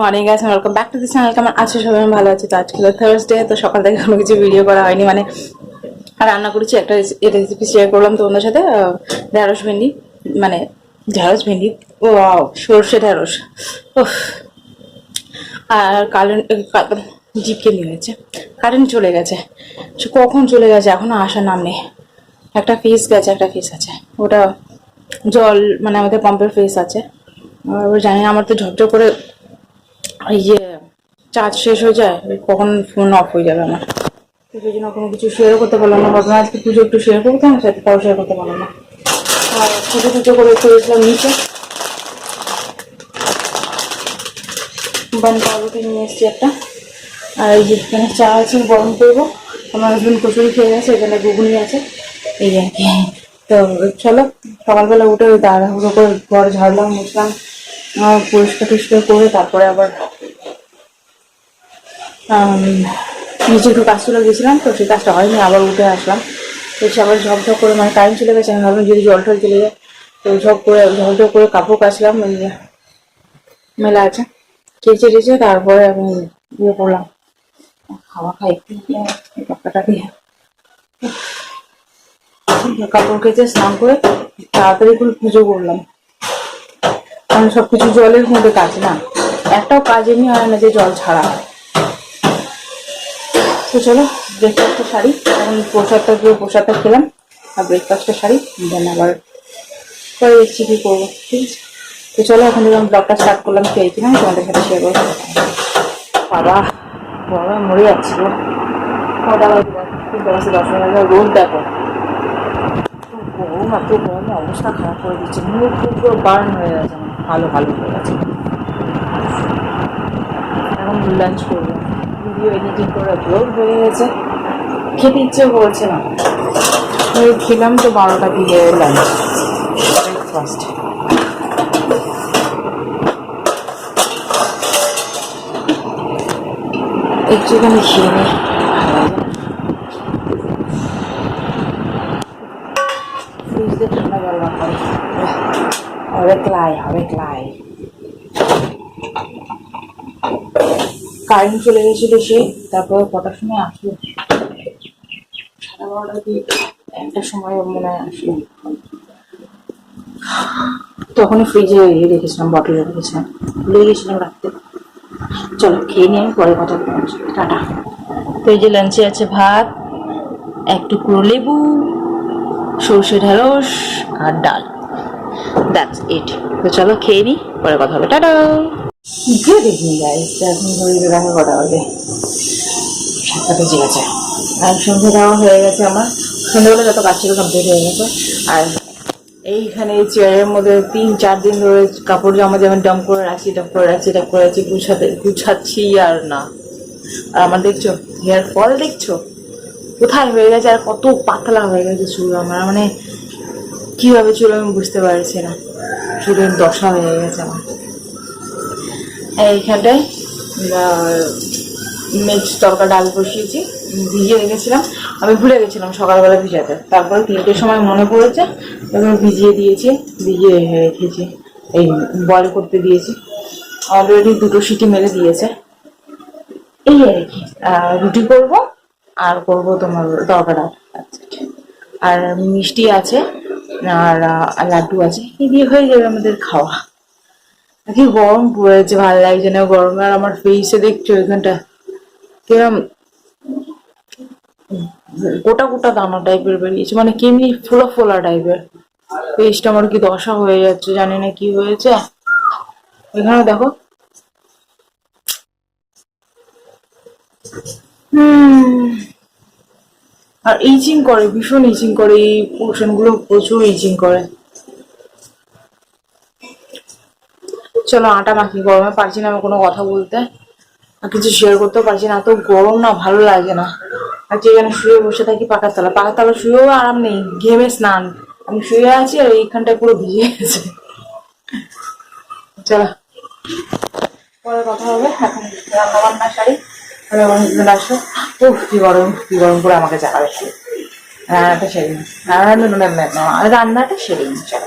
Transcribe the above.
Morning guys welcome back to this channel কেমন আছো সবাই? ভালো আছি তো আজকে থার্সডে তো সকাল থেকে কোনো কিছু ভিডিও করা হয়নি। মানে রান্না করেছি, একটা রেসিপি শেয়ার করলাম তো তোমাদের সাথে ঢেঁড়স ভেন্ডি মানে ঢেঁড়স ভেন্ডি। ও সর্ষে উফ। আর কারেন্ট জিপ নিয়ে হয়েছে কারেন্ট চলে গেছে। সে কখন চলে গেছে? এখনও আসার নাম নেই। একটা ফিস গেছে, একটা ফিস আছে। ওটা জল মানে আমাদের পাম্পের ফিস আছে। জানি আমার তো ঝপঝপ করে এই যে চার্জ শেষ হয়ে যায়, কখন ফোন অফ হয়ে যাবে আমার। সেই জন্য কোনো কিছু শেয়ার করতে পারলাম না, ভাবলাম আজকে পুজো একটু শেয়ার করতে আমার সাথে তাও শেয়ার করতে পারলাম না। আর পুজো টুজো করে এসলাম নিচে। বান পাউরুটি নিয়ে এসেছি একটা। আর এই যে এখানে চা আছে, গরম করব। আমার হাজবেন্ড কচুরি খেয়ে গেছে এখানে ঘুগনি আছে। এই আর কি। তো চলো, সকালবেলা উঠে তাড়াহুড়ো করে ঘর ঝাড়লাম, মুছলাম পরিষ্কার টরিষ্কার করে তারপরে আবার নিচে একটু কাজ চলে গেছিলাম, তো সেই কাজটা হয়নি, আবার উঠে আসলাম। তো এসে আবার ঝকঝক করে মানে কারেন্ট চলে গেছে, আমি ভাবলাম যদি জল টল চলে যায়, তো ঝক করে ঝকঝক করে কাপড় কাচলাম মেলা আছে। কেচে টেচে তারপরে আমি ইয়ে করলাম। খাওয়া খাই একটু কাপড়টা দিয়ে। কাপড় কেচে স্নান করে তাড়াতাড়ি করে পুজো করলাম। কারণ সবকিছু জলের মধ্যে কাজ না। একটাও কাজ এমনি হয় না যে জল ছাড়া। হয় তো চলো ব্রেকফাস্টটা সারি এখন প্রসাদটা দিয়ে প্রসাদটা খেলাম, আর ব্রেকফাস্টটা সারি দেন আবার পরে দেখছি কী করব, ঠিক আছে? তো চলো, এখন যখন আমি ব্লগটা স্টার্ট করলাম, খেয়ে কিনা তোমাদের সাথে শেয়ার করব। বাবা বাবা, মরে যাচ্ছি দশ দেখো। গরম অবস্থা খারাপ বার্ন হয়ে গেছে ভালো ভালো হয়ে গেছে। এখন লাঞ্চ করব। ভিডিও এডিটিং করে আপলোড হয়ে গেছে। খেতে ইচ্ছে করছে না। খেলাম তো বারোটা দিকে লাঞ্চ ব্রেকফাস্ট একটুখানি খেয়ে নিই ঠান্ডা করে। হবে ক্লাই হবে ক্লাই কারেন্ট চলে গেছিল সে, তারপর কটার সময় আসলো? সাড়ে বারোটা কি? একটা সময় মনে হয় আসলো। তখনই ফ্রিজে ইয়ে রেখেছিলাম বটলে রেখেছিলাম। ভুলে গেছিলাম রাখতে চলো, খেয়ে নিয়ে আমি পরে কথা টাটা। তো যে লাঞ্চে আছে ভাত, এক টুকরো লেবু, সর্ষে ঢেঁড়স আর ডাল। দ্যাটস ইট তো চলো, খেয়ে নিই পরে কথা হবে। টাটা! গুড ইভিনিং গাইস এখন ঘড়ি বেড়ানো কটা বাজে সাতটা বেজে গেছে আর সন্ধ্যে দেওয়া হয়ে গেছে আমার সন্ধ্যেবেলা যত কাজ কমপ্লিট হয়ে গেছে আর এইখানে এই চেয়ারের মধ্যে তিন চার দিন ধরে কাপড় জামা যেমন ডাম করে রাখছি ডাম করে রাখছি ডাম করে রাখছি গুছাতে গুছাচ্ছি আর না আর আমার দেখছ হেয়ার ফল দেখছ কোথায় হয়ে গেছে আর কত পাতলা হয়ে গেছে চুল আমার মানে কীভাবে চুল আমি বুঝতে পারছি না চুলের দশা হয়ে গেছে আমার এইখানটায় তরকা, ডাল বসিয়েছি, ভিজিয়ে রেখেছিলাম। আমি ভুলে গেছিলাম সকালবেলা ভিজাতে। তারপরে তিনটের সময় মনে পড়েছে এবার ভিজিয়ে দিয়েছি, ভিজিয়ে রেখেছি, এই বয়েল করতে দিয়েছি। অলরেডি দুটো সিটি মেরে দিয়েছে। এই আর কি রুটি করব, আর করব তোমার তরকা, ডাল। আর মিষ্টি আছে, আর লাড্ডু আছে, এই দিয়ে হয়ে যাবে আমাদের খাওয়া। কি গরম পড়েছে, ভালো লাগছে না গরম। আর আমার ফেসে দেখছ এখানটা? কিরম গোটা গোটা দানা টাইপের বেরিয়েছে। মানে কেমনি ফোলা ফোলা টাইপের ফেসটা আমার কি দশা হয়ে যাচ্ছে, জানি না কি হয়েছে। এখানে দেখো। আর ইচিং করে, ভীষণ ইচিং করে। এই পোর্শনগুলো প্রচুর ইচিং করে। চলো আটা মাখি, গরমে পারছি না আমি কোনো কথা বলতে। আর কিছু শেয়ার করতেও পারছি না, এত গরম না, ভালো লাগে না। আর যেখানে শুয়ে বসে থাকি পাকার তলা। পাকার তলা শুয়েও আরাম নেই, ঘেমে স্নান। আমি শুয়ে আছি আর এইখানটায় পুরো ভিজে গেছে। চলো। পরে কথা হবে, এখন রান্না বান্না সারি আসো উফ, কি গরম কি গরম করে আমাকে জ্বালাবে রান্নাটা সেরে রান্নাটা সেরে নি চলো।